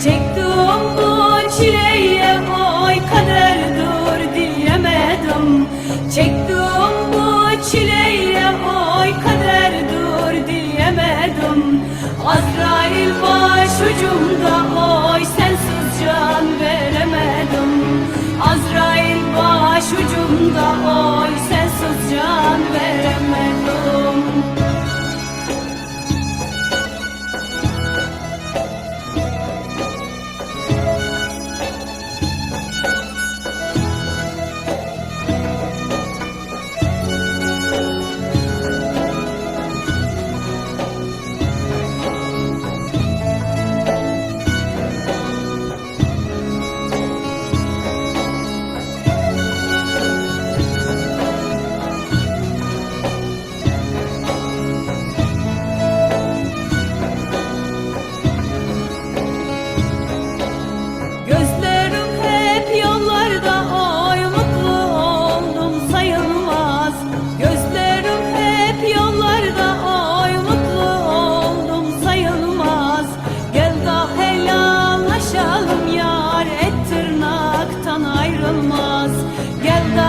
Take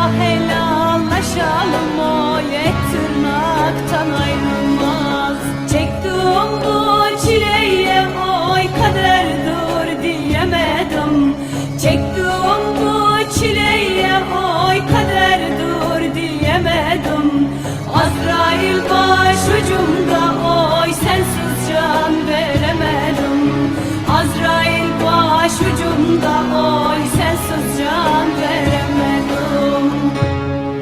helallaşalım o et tırnaktan ayrılmaz. Çektiğim bu çileye oy kader dur diyemedim. Çektiğim bu çileye oy kader dur diyemedim. Azrail başucumda oy sensiz can veremedim. Azrail başucumda oy